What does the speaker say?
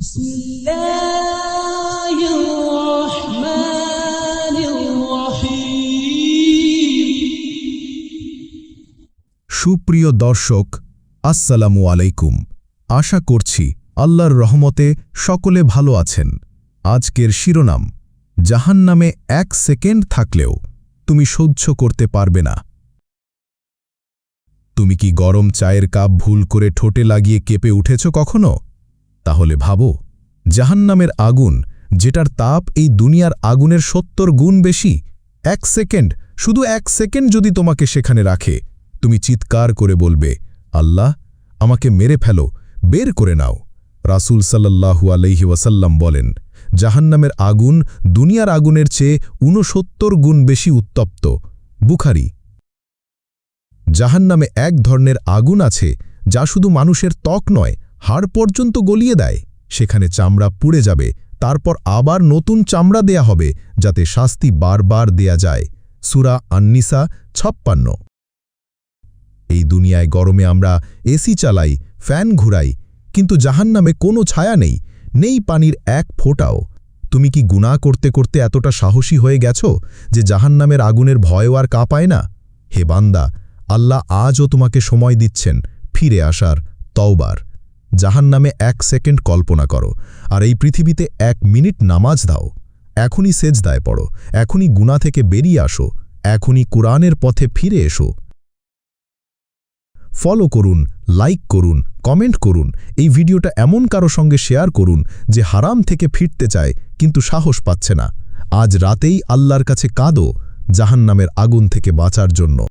بسم الله الرحمن الرحيم সুপ্রিয় দর্শক আসসালামু আলাইকুম আশা করছি আল্লাহর রহমতে সকলে ভালো আছেন আজকের শিরোনাম জাহান্নামে এক সেকেন্ড থাকলেও তুমি সহ্য করতে পারবে না তুমি কি গরম চায়ের কাপ ভুল করে ঠোঁটে লাগিয়ে কেঁপে উঠেছ কখনো তাহলে ভাবো, জাহান্নামের আগুন, যেটার তাপ এই দুনিয়ার আগুনের সত্তর গুণ বেশি, এক সেকেন্ড, শুধু এক সেকেন্ড যদি তোমাকে সেখানে রাখে, তুমি চিৎকার করে বলবে, আল্লাহ, আমাকে মেরে ফেলো, বের করে নাও। রাসূল সাল্লাল্লাহু আলাইহি ওয়াসাল্লাম বলেন, জাহান্নামের আগুন দুনিয়ার আগুনের চেয়ে ঊনসত্তর গুণ বেশি উত্তপ্ত। বুখারি। জাহান্নামে এক ধরনের আগুন আছে, যা শুধু মানুষের ত্বক নয় হাড় পর্যন্ত গলিয়ে দেয়। সেখানে চামড়া পুড়ে যাবে। তারপর আবার নতুন চামড়া দেয়া হবে, যাতে শাস্তি বারবার দেয়া যায়। সুরা আন্নিসা, ছাপ্পান্ন। এই দুনিয়ায় গরমে আমরা এসি চালাই, ফ্যান ঘুরাই, কিন্তু জাহান্নামে কোনো ছায়া নেই নেই পানির এক ফোঁটাও। তুমি কি গুনাহ করতে করতে এতটা সাহসী হয়ে গেছ যে জাহান্নামের আগুনের ভয়ও আর কাঁপায় না? হে বান্দা, আল্লাহ আজও তোমাকে সময় দিচ্ছেন, ফিরে আসার, তওবার। জাহান্নামে এক সেকেন্ড কল্পনা করো, আর এই পৃথিবীতে এক মিনিট নামাজ দাও। এখনই সেজদায় পড়ো, এখনই গুণা থেকে বেরিয়ে আসো, এখনই কোরআনের পথে ফিরে এসো। ফলো করুন, লাইক করুন, কমেন্ট করুন, এই ভিডিওটা এমন কারও সঙ্গে শেয়ার করুন যে হারাম থেকে ফিরতে চায়, কিন্তু সাহস পাচ্ছে না। আজ রাতেই আল্লাহর কাছে কাঁদো জাহান্নামের আগুন থেকে বাঁচার জন্য।